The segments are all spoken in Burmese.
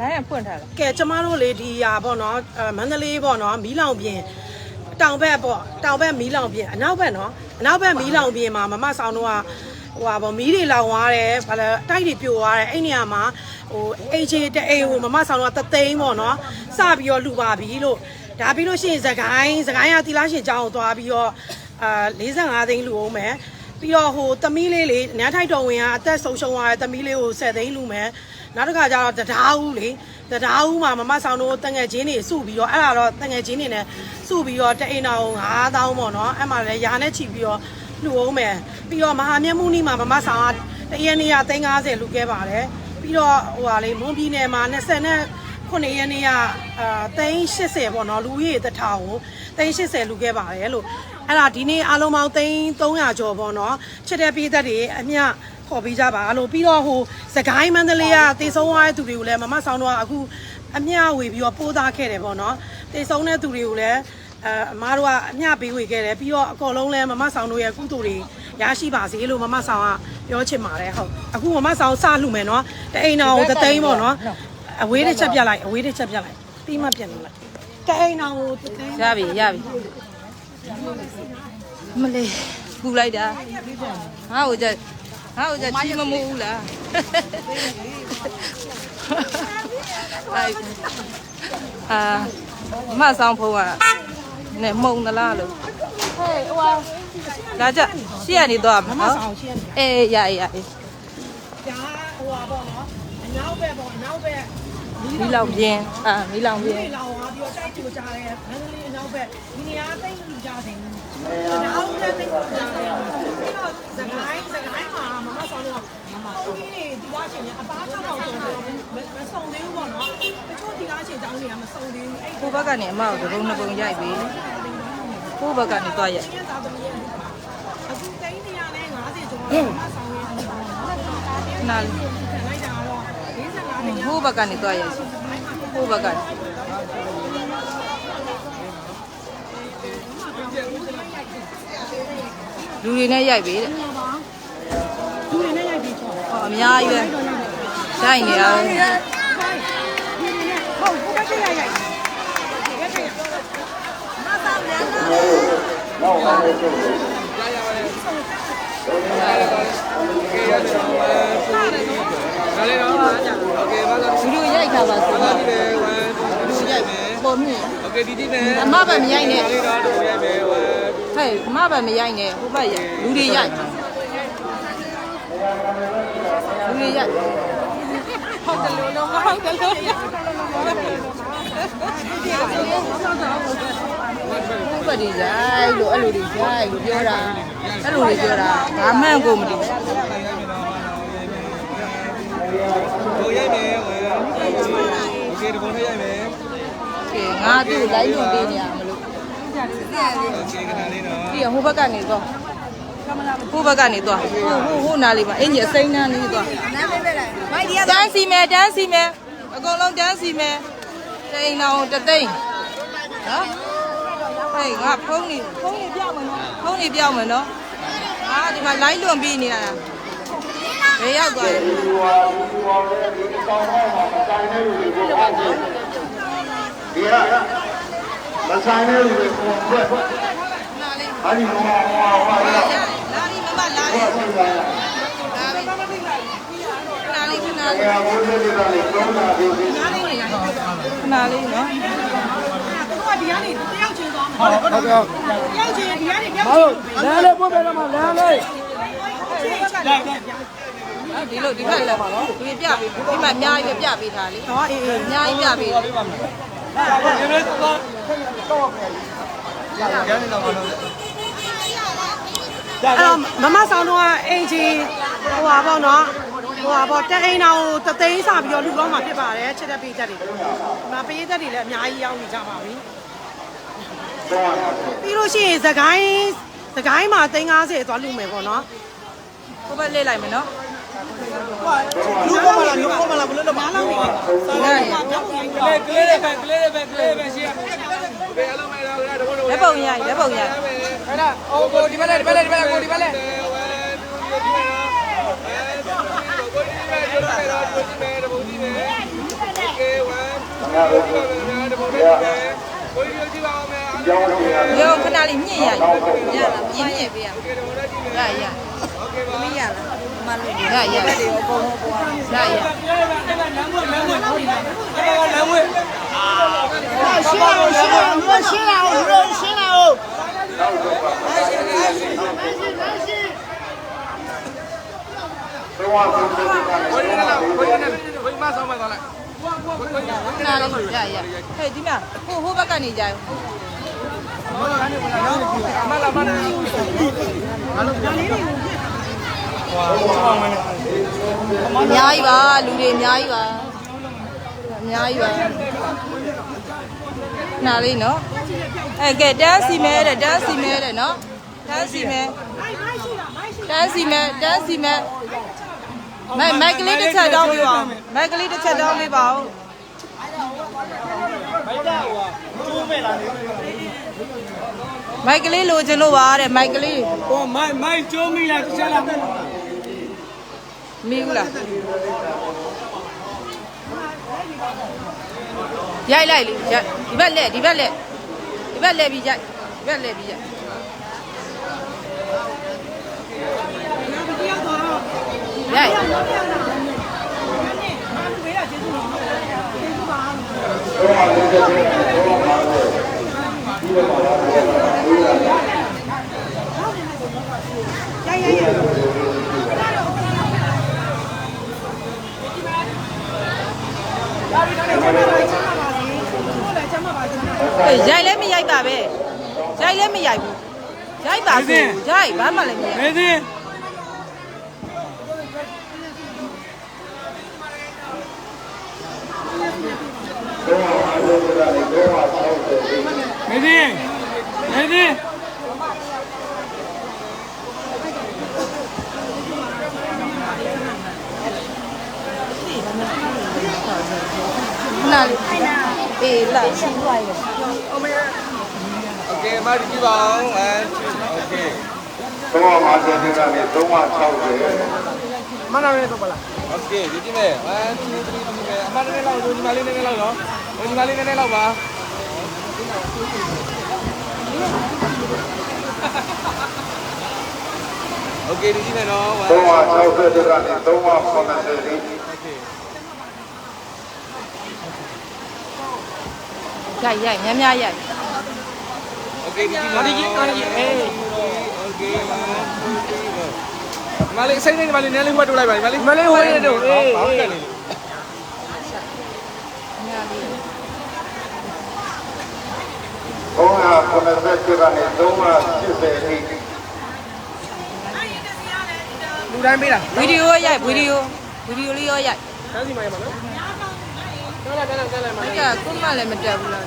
လိုင်းကဖွင့်ထားလားကဲကျမတို့လေဒီဟာပေါ့နော်အဲမန္တလေးပေါ့နော်မီးလောင်ပြင်တောင်ဘက်ပေါ့တောင်ဘက်မီးလောင်ပြင်အနောက်ဘက်နော်အနောက်ဘက်မီးလောင်ပြင်မှာမမဆောင်တို့ကဟိုဟာပေါ့မီးတွေလောင်သွားတယ်ဘာလဲတိုက်တွေပြိုသွားတယ်အဲ့နေရာမှာဟိုအိတ်ချေတအိမ်ဟိုမမဆောင်တို့ကတသိန်းပေါ့နော်စပြီးတော့လှူပါပြီလို့ဒါပြီးလို့ရှိရင်သခိုင်းသခိုင်းကတီလာရှင်ကျောင်းကိုသွားပြီးတော့အာ45သိန်းလှူအောင်မယ်ပြီးတော့ဟိုသမီးလေးလေနန်းထိုက်တော်ဝင်ကအသက်ဆုံးရှုံးသွားတဲ့သမီးလေးကို10သိန်းလှူမယ် နောက်တစ်ခါကျတော့တရားဦးလေတရားဦးမှာမမဆောင်တို့တငယ်ချင်းတွေစုပြီးတော့အဲ့ဒါတော့တငယ်ချင်းတွေနဲ့စုပြီးတော့တအိမ်တော်9000ပေါ့နော်အဲ့မှာလည်းယာနဲ့ချီပြီးတော့လှူအောင်မယ်ပြီးတော့မဟာမြတ်မှုနီမှာမမဆောင်ကတရက်နေ့က350လှူခဲ့ပါတယ်ပြီးတော့ဟိုဟာလေမွန်ပြည်နယ်မှာ20နဲ့ခုနှစ်ရက်နေ့ကအာ380ပေါ့နော်လူကြီးတထောင်ကို380လူခဲ့ပါတယ်လို့အဲ့ဒါဒီနေ့အားလုံးပေါင်း300ကျော်ပေါ့နော်ချက်တဲ့ပြည်သက်တွေအမျှ ခေါ်ပေးကြပါလို့ပြီးတော့ဟိုစကိုင်းမန္တလေးကတေဆုံးသွားတဲ့သူတွေကိုလည်းမမဆောင်တော့အခုအမျှဝေပြီးတော့ပိုးသားခဲ့တယ်ပေါ့နော်တေဆုံးတဲ့သူတွေကိုလည်းအဲအမားတို့ကအမျှပေးဝေခဲ့တယ်ပြီးတော့အကုန်လုံးလည်းမမဆောင်တို့ရဲ့ကုသိုလ်တွေရရှိပါစေလို့မမဆောင်ကပြောချင်ပါတယ်ဟုတ်အခုမမဆောင်စလှူမယ်နော်တအိမ်တော်ကိုသသိန်းပေါ့နော်အဝေးတစ်ချက်ပြလိုက်အဝေးတစ်ချက်ပြလိုက်ပြီးမှပြန်လို့လိုက်ကဲအိမ်အောင်ကိုတသိန်းရပြီရပြီမလေးပူလိုက်တာငါ့ကို ကြငါ့ကိုကြချီမမိုးဘူးလားလိုက်အာမဆောင်ဖုံးကနဲ့မှုံသလားလို့ဟဲ့ဟိုဟာဒါကြရှေ့ကနေတော့မမမနော်ဆောင်ရှင်းတယ်အေးရရရဒါဟိုပါပေါ့နော်အနောက်ဘက်ပေါ့အနောက်ဘက်မီးလောင်ပြင်းအာမီးလောင်ပြဒီင်းလောင်သွားပြီးတော့တိုက်ကြိုကြတယ်မန္တလေးအနောက်ဘက်ဒီနေရာတိတ်လူကြတယ်ဒါအောင်လည်းတိတ်လူကြတယ်ပြီးတော့သခိုင်းသခိုင်းမှာမမဆောင်တော့မမဆောင်ကြီးတွေဒီလား ရှင်အပား၆000ကျော်တယ်မဆောင်သေးဘူးပေါ့နော်တချို့ဒီလားရှင်တောင်းနေတာမဆောင်သေးဘူးအဲ့ကိုဘက်ကနေအမကိုဒုံနှစ်ပုံရိုက်ပြီကိုဘက်ကနေတော့ရိုက်ဒီသားသမီးရဲ့အခုတိန်း150ကျော်တယ်မဆောင်ရဘူးနာခံလိုက်တာတော့45နေရကိုဘက်ကနေတော့ရိုက်ကိုဘက်ကနေလူတွေနဲ့ရိုက်ပြီတဲ့လူတွေနဲ့ရိုက်ပြီးချောဟော အများကြီးပဲရိုက်နေအောင်နောက်အားလုံးကျေးဇူးတင်ပါတယ်။ဒီလိုရိုက်တာပါဆိုတော့ဒီလိုရိုက်မယ်။ပုံမြင်။ Okay ဒီဒီမယ်။အမဘာမရိုက်နဲ့။ဟဲ့အမဘာမရိုက်နဲ့ဟိုဘက်ရိုက်လူတွေရိုက်။ လူတွေရိုက်ဟုတ်တယ်လို့တော့ဟုတ်တယ်လို့ဟုတ်ပါဒီရိုက်လို့အဲ့လိုတွေရိုက်လို့ပြောတာအဲ့လိုတွေပြောတာဘာမှန်းကိုမသိဘူး ဟိုရိုက်မယ်ဟိုโอเคဒီပုံထဲရိုက်မယ် ကဲငါသူ့လိုက်လွန်ပေးနေရမလို့ โอเคခဏလေးတော့ ပြီးရဟိုဘက်ကနေတော့ ဟိုဘက်ကနေတော့ဟိုဟိုဟိုနားလေးမှာအင်ကြီးအစိမ်းနားနေတော့တန်းစီမယ်တန်းစီမယ်အကုန်လုံးတန်းစီမယ်တိန်အောင်တသိန်းနော်ဟေးငါဖုန်းနေဖုန်းနေပြောင်းမယ်နော်ဖုန်းနေပြောင်းမယ်နော်ဟာဒီမှာလိုက်လွန်ပြီးနေရတာဘယ်ရောက်သွားလဲဒီကမဆိုင်တဲ့လူတွေပုံဖွဲ့နားလေးအဲ့ဒီဟောဟောဟော ဟောလာပြီမမလာပြီဟောဆိုတာလာပြီခဏလေးခဏဆလေးရာဘုရားတွေကလည်းသုံးတာပြောပြီးခဏလေးနော်သူကဒီကနေတယောက်ချင်းသွားမှာဟုတ်ကဲ့တယောက်ချင်းဒီကနေတယောက်ဟုတ်လမ်းလေးပို့ပေးတော့မှလမ်းလေးဒီလိုဒီဘက်လည်းပါနော်ဒီပြပေးဒီမှာအများကြီးပဲပြပေးထားလေတော့အေးအေးအများကြီးပြပေးတယ်ဒီမဲ့တော့ရရတယ်တော့ဘာလို့ အဲ့တော့မမဆောင်တော့အင်ဂျီဟိုပါပေါ့နော်ဟိုပါပေါ့တက်အိမ်တော်ကိုတသိန်းစပြီးတော့လူတော့မှာဖြစ်ပါတယ်ချက်တဲ့ပေးသက်တွေဒီမှာပေးသက်တွေလည်းအများကြီးရောက်နေကြပါပြီပြီးလို့ရှိရင်သခိုင်းသခိုင်းမှာ350သွားလူမယ်ပေါ့နော်ဟိုဘက်လေးလိုက်မယ်နော်လူကမလားလူကမလားဘယ်လိုလဲမလောက်နေတယ်စားလိုက်ပါတော့ရိုင်းကလေးကလေးတွေပဲကလေးတွေပဲကလေးတွေပဲရှင်းဘယ်အလုံးမဲတော့တဘောတော့လက်ပုံရိုက်လက်ပုံရိုက် ခဏအိုးကိုဒီဘက်လဲဒီဘက်လဲဒီဘက်လဲကိုဒီဘက်လဲရောခဏလေးညှိရရညှိညှိပေးရရရသမီးရလားမလို့ရရအကုန်လုံးပေါ်ရရလမ်းဝဲလမ်းဝဲလမ်းဝဲအာရှင်းအောင်ရှင်းအောင်ရှင်းအောင်ရှင်းအောင် ရရဟဲ့ဒီမှာဟိုဟိုဘက်ကနေကြရောမလာမလာအများကြီးပါလူတွေအများကြီးပါအများကြီးပါနားလေးနော်အဲကဲတန်းစီမဲတဲ့တန်းစီမဲတဲ့နော် တန်းစီမဲတန်းစီမဲတန်းစီမဲမိုက်မိုက်ကလေးတစ်ချက်တောင်းပေးပါဦးမိုက်ကလေးတစ်ချက်တောင်းပေးပါဦးမိုက်ကလေးလိုချင်လို့ပါတဲ့မိုက်ကလေးဟိုမိုက်မိုက်ကျိုးမိလားတစ်ချက်လားမီးဘူးလားရိုက်လိုက်လေရိုက်ဒီဘက်လက်ဒီဘက်လက်ဒီဘက်လက်ပြီးရိုက်ဒီဘက်လက်ပြီးရိုက် ရိုက်တော့လေးတဲ့တော့မှာဒီလိုပါလားအေးရိုက်လည်းမရို နာလေးအေးလာရှင်းသွားရโอเคมาดีပါအောင်1 2โอเคတော့မှာဆိုတဲ့ကနေ360မနာနဲ့တော့ပါလားโอเคဒီကြည့်မယ်1 2 3ဒီမယ်အမနာနဲ့လောက်ဒီမလေးနဲ့လောက်နော်ဒီမလေးနဲ့လောက်ပါโอเคဒီကြည့်မယ်နော်360ကနေ380 တ်နေမလေးနည်းလေးဟိုတိုးလိုက်ပါမလေးမလေးဟိုနေတော့အေးအေးများလေးတော့မှာပေါ်နေတဲ့ကနေတော့မှာ80အထိလူတိုင်းပေးတာဗီဒီယိုရိုက်ဗီဒီယိုဗီဒီယိုလေးရောရိုက်တန်းစီမရမှာနော် တော်လာတန်းလာတန်းလာမှာအဲ့ကကိုမလည်းမတက်ဘူးလား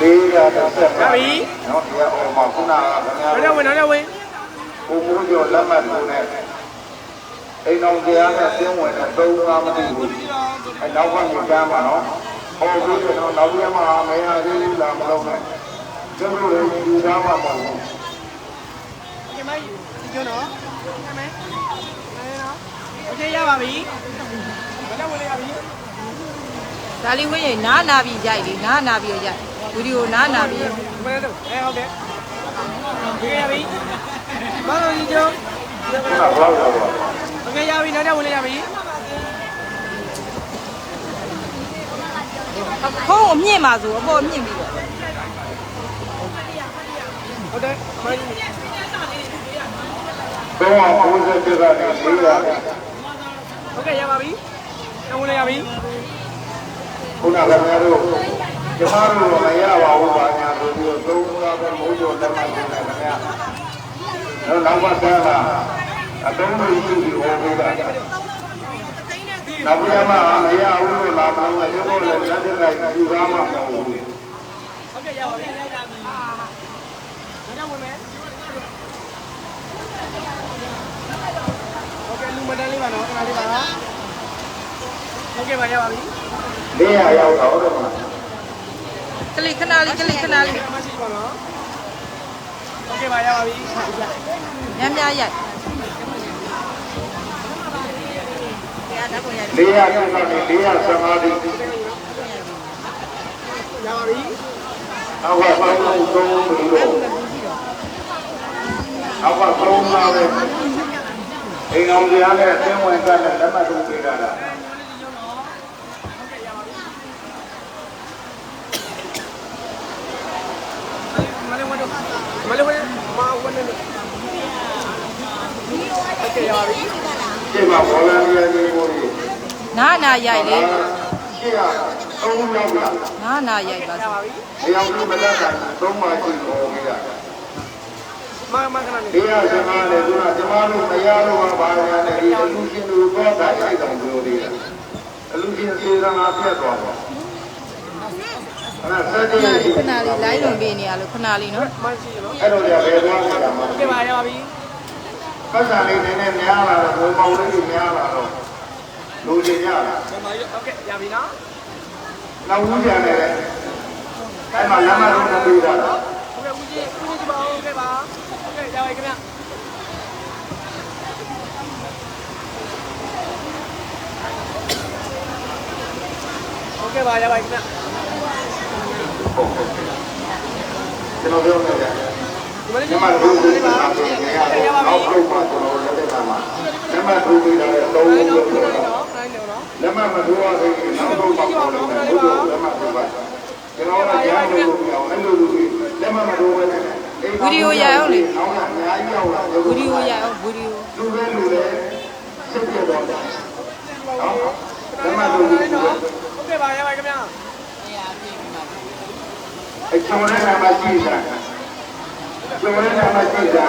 လေးရာတစ်ဆက်ရပြီနော်ဒီအောင်မှာခုနကခင်ဗျားနောက်တော့ဝင်နောက်တော့ဝင်ဘုံဘုံကျော်လက်မှတ်ထိုးနဲ့အိမ်အောင်တရားနဲ့ကျင်းဝင်တဲ့သုံးကားမသိဘူးအဲနောက်ကနေကြားမှာနော်ဟောပြီးတော့နောက်ပြန်မှာမရသေးဘူးလားမလုပ်နဲ့ကျင်းလို့လည်းယူသားမှာမဟုတ်ဘူးဒီမိုင်းဒီကျော်နော်ဟဲ့မဲမဲနော် โอเคရပါပြီဘယ်တော့ဝင်ရပြီ ဒါလေးဝင်းရင်နားနာပြီးရိုက်လေနားနာပြီးရိုက်ဗီဒီယိုနားနာပြီး ဘယ်တော့အဲဟုတ်တယ်ဒီရပြီဘာလို့ဒီကျော် ခုနကတော့တော့ โอเคရပြီနောက်တော့ဝင်ရပြီ ဖုံးကိုမြင့်ပါဆိုအပေါ်မြင့်ပြီးတော့ ဟုတ်တယ်မိုင်း တော့90ပြကနေ4 ဟုတ်ကဲ့ရပါပြီ။ဝင်လေရပြီခုနကခင်ဗျားတို့ကျမတို့တော့မရပါဘူးပါညာဆိုပြီးတော့သုံးလားပဲမိုးရောလက်မှတ်ပေးတယ်ခင်ဗျာတော့နောက်ပါသားလားအတုံးလို့ယူပြီးဟောပေးတာနောက်ပြန်မှမရဘူးလို့လာမှလည်းရုပ်ပေါ်လည်းလက်ထက်ကယူရမှာမဟုတ်ဘူး။ဟုတ်ကဲ့ရပါပြီ။ဒါကြောင့်ဝင်မယ်။ 今のお隣から抜けばやわり Dia ya udah, udah, Mas. Klik kenali, klik kenali. Masih kono. Oke, Pak ya, Ya, ya, ya. Dia kenali, dia sama di. Ya, Wabi. Awak perlu untuk dulu. အိမ်တော်တရားနဲ့အသင်းဝင်ကလည်းလက်မှတ်ထုတ်ပေးတာလားမလေးဝင်မဝင်နေတယ်ကျေးပါပြီကျေးပါဘောလန်လေးကိုနာနာရိုက်လေကျေးပါသုံးရောက်လာနာနာရိုက်ပါစေ။အယောင်လူမလက်တာသုံးပါးရှိပေါ်ပြီလား။ မှန်မှန်ခဏနေဒီရစမားလေသူကကျမတို့တရားတော်ဘာညာနဲ့ဒီအလူရှင်တို့တော့တိုက်ဆိုင်တော်ပြောသေးတယ်အလူရှင်စေရနာဖြတ်သွားပါအဲ့ဒါဆက်ကြည့်ခဏလေးလိုက်လွန်ပေးနေရလို့ခဏလေးနော်မရှိရောအဲ့တော့ကြာဘယ်သွားကြမှာပြပါရပါပြီပတ်စံလေးနည်းနည်းများလာတော့ဘုံပေါင်းလေးများလာတော့လူရှင်ရလာဘုံပါရဟုတ်ကဲ့ရပြီနော်နောက်ဦးပြန်နေတယ်အဲ့မှာလမ်းမတော့မပြီးတာဟုတ်ကဲ့ဦးကြီးဦးကြီးပါဦးခဲ့ပါ နိုင်တာတော့နိုင်တော့နော်လက်မမထိုးရသေးဘူးနောက်တော့ပေါ့ပေါ့လို့လက်မထိုးပါကျွန်တော်ကကြားလို့ပြောအဲ့လိုလူကြီးလက်မမထိုးပဲနော ဒီယိုရိုက်အောင်လေဗီဒီယိုရိုက်အောင်ဗီဒီယိုလူပဲလူလဲစိတ်ပြတော့တာနော်ဓမ္မလူကြီးဟုတ်ကဲ့ပါရပါခင်ဗျာအချုံနဲ့နာမရှိတာအချုံနဲ့နာမရှိတာ